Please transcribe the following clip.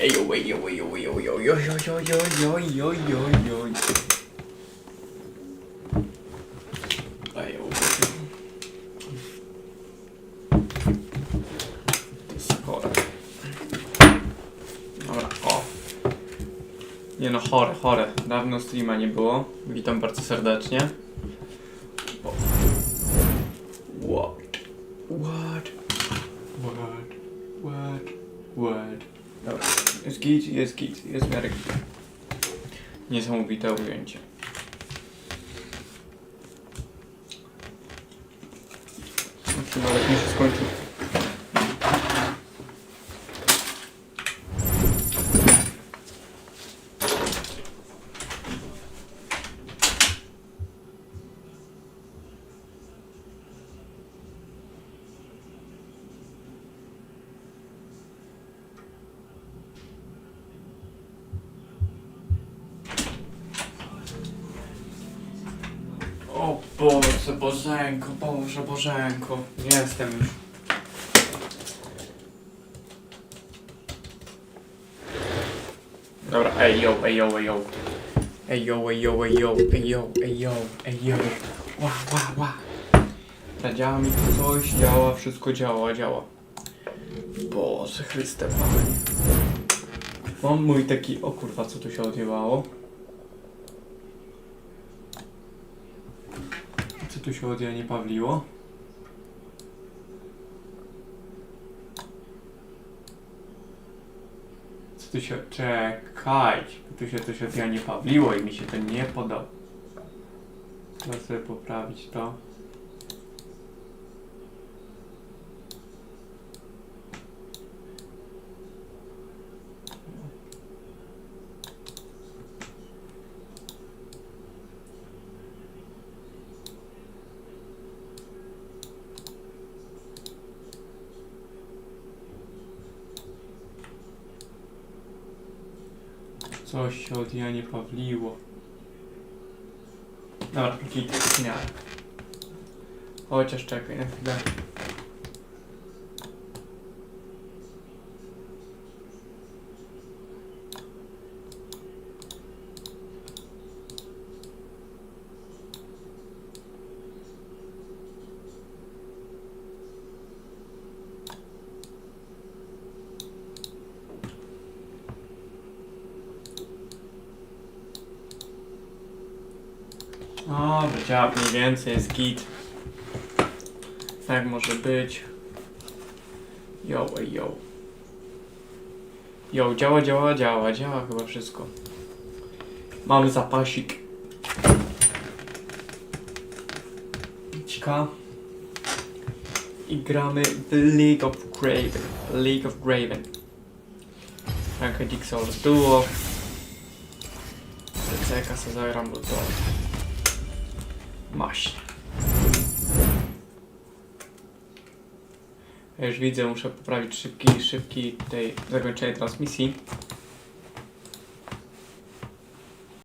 Ejo, ejo, ejo, ejo, ejo, ejo, ejo, ejo, ejo, ejo, ejo, ejo. Ejo, ejo. To jest chore. Dobra, o. Nie no, chore, chore. Dawno streama nie było. Witam bardzo serdecznie. What? What? What? What? What? Dobra, jest git, jest git, jest w miarę git. Niesamowite ujęcie. Chyba lepiej się skończył. O Boże, Bożenko, Boże, Bożenko. Jestem już. Dobra, ej yo, ej yo, ej yo. Ej yo, ej yo, ej yo, ej yo, ej yo, ej yo. Ła, ła, ła. Działa mi coś, działa, wszystko działa, działa. Boże, Chryste Panie. Mam mój taki, o kurwa, co tu się odjebało? Co tu się od Jani Pawliło? Co tu się... Czekajcie, bo tu się coś od Jani Pawliło i mi się to nie podoba. Trzeba sobie poprawić to. Coś się od Janie Pawliło. Dobra, git, miarę. Chociaż czekaj na chwilę. Dobra, działa mniej więcej, jest git. Tak może być. Yo, yo. Yo, działa, działa, działa, działa chyba wszystko. Mamy zapasik. Cika. I gramy w League of Graven. League of Graven. Ranka Jigsaw Duo. CK se zagram, bo to Ja już widzę, muszę poprawić szybki, szybki tej zakończenie transmisji.